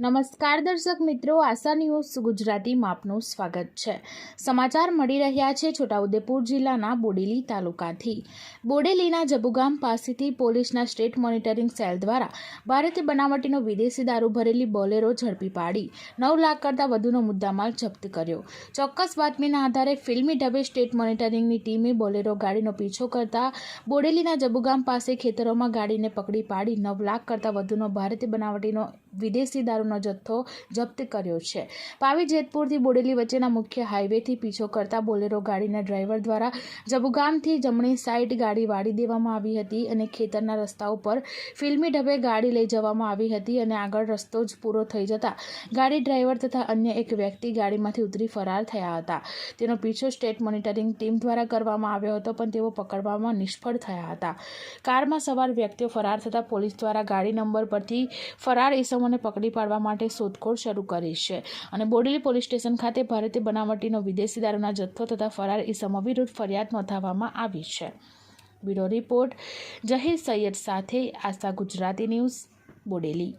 નમસ્કાર દર્શક મિત્રો, આશા ન્યૂઝ ગુજરાતીમાં આપનું સ્વાગત છે. સમાચાર મળી રહ્યા છે છોટાઉદેપુર જિલ્લાના બોડેલી તાલુકાથી. બોડેલીના જબુગામ પાસેથી પોલીસના સ્ટેટ મોનિટરિંગ સેલ દ્વારા ભારતીય બનાવટીનો વિદેશી દારૂ ભરેલી બોલેરો ઝડપી પાડી. નવ લાખ કરતાં વધુનો મુદ્દામાલ જપ્ત કર્યો. ચોક્કસ બાતમીના આધારે ફિલ્મી ઢબે સ્ટેટ મોનિટરિંગની ટીમે બોલેરો ગાડીનો પીછો કરતા બોડેલીના જબુગામ પાસે ખેતરોમાં ગાડીને પકડી પાડી નવ લાખ કરતાં વધુનો ભારતીય બનાવટીનો વિદેશી દારૂનો જથ્થો જપ્ત કર્યો છે. પાવી જેતપુરથી બોડેલી વચ્ચેના મુખ્ય હાઈવેથી પીછો કરતા બોલેરો ગાડીના ડ્રાઈવર દ્વારા જબુગામથી જમણી સાઈડ ગાડી વાળી દેવામાં આવી હતી અને ખેતરના રસ્તા ઉપર ફિલ્મી ઢબે ગાડી લઈ જવામાં આવી હતી અને આગળ રસ્તો જ પૂરો થઈ જતા ગાડી ડ્રાઈવર તથા અન્ય એક વ્યક્તિ ગાડીમાંથી ઉતરી ફરાર થયા હતા. તેનો પીછો સ્ટેટ મોનિટરિંગ ટીમ દ્વારા કરવામાં આવ્યો હતો, પણ તેઓ પકડવામાં નિષ્ફળ થયા હતા. કારમાં સવાર વ્યક્તિઓ ફરાર થતાં પોલીસ દ્વારા ગાડી નંબર પરથી ફરાર ઇસમોને પકડી પાડવા માટે શોધખોળ શરૂ કરી છે. અને બોડેલી પોલીસ સ્ટેશન ખાતે ભારતીય બનાવટીનો વિદેશી દારૂના જથ્થો તથા ફરાર ઇસમો વિરુદ્ધ ફરિયાદ નોંધાવવામાં આવી છે. બ્યુરો રિપોર્ટ, જહીર સૈયદ સાથે આશા ગુજરાતી ન્યૂઝ, બોડેલી.